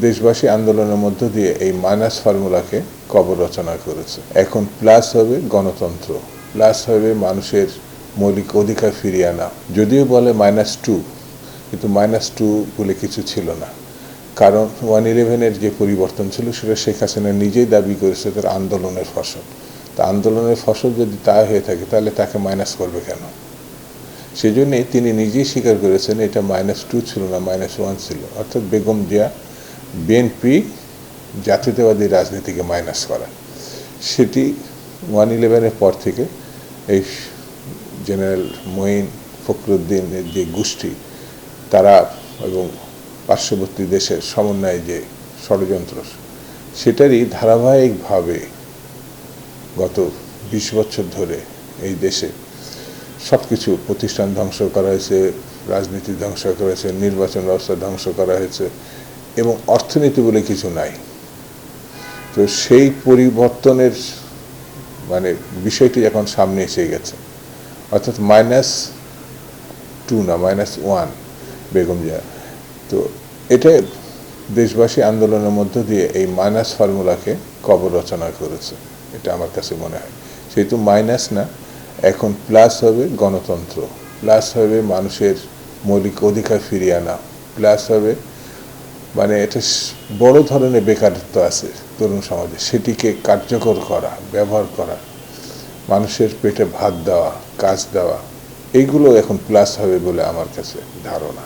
দেশবাসী আন্দোলনের মধ্য দিয়ে এই মাইনাস ফর্মুলাকে কবর রচনা করেছে। এখন প্লাস হবে গণতন্ত্র। প্লাস হবে মানুষের মৌলিক অধিকার ফিরিয়ে আনা। যদিও বলে মাইনাস টু কিন্তু মাইনাস টু বলে কিছু ছিল না। কারণ ওয়ান ইলেভেনের যে পরিবর্তন ছিল, সেটা শেখ হাসিনা নিজেই দাবি করেছে তার আন্দোলনের ফসল। তা আন্দোলনের ফসল যদি তা হয়ে থাকে, তাহলে তাকে মাইনাস করবে কেন? সেই জন্যে তিনি নিজেই স্বীকার করেছেন, এটা মাইনাস টু ছিল না মাইনাস ওয়ান ছিল। অর্থাৎ বেগম জিয়া বিএনপি জাতীয়তাবাদী রাজনীতিকে মাইনাস করা। সেটি ওয়ান ইলেভেনের পর থেকে এই জেনারেল মঈন ফখরুদ্দিনের যে গোষ্ঠী, তারা এবং পার্শ্ববর্তী দেশের সমন্বয়ে যে ষড়যন্ত্র, সেটারই ধারাবাহিকভাবে গত বিশ বছর ধরে এই দেশে সব কিছু প্রতিষ্ঠান ধ্বংস করা হয়েছে, রাজনীতি ধ্বংস করা হয়েছে, নির্বাচন ব্যবস্থা ধ্বংস করা হয়েছে এবং অর্থনীতি বলে কিছু নাই। তো সেই পরিবর্তনের মানে বিষয়টি এখন সামনে এসে গেছে। অর্থাৎ মাইনাস টু না মাইনাস ওয়ান বেগম জিয়া। তো এটা দেশবাসী আন্দোলনের মধ্য দিয়ে এই মাইনাস ফর্মুলাকে কবর রচনা করেছে, এটা আমার কাছে মনে হয়। সেহেতু মাইনাস না, এখন প্লাস হবে গণতন্ত্র। প্লাস হবে মানুষের মৌলিক অধিকার ফিরিয়ে আনা। প্লাস হবে মানে এটা বড় ধরনের বেকারত্ব আছে তরুণ সমাজে। সেটিকে কার্যকর করা, ব্যবহার করা, মানুষের পেটে ভাত দেওয়া, কাজ দেওয়া এইগুলো এখন প্লাস হবে বলে আমার কাছে ধারণা।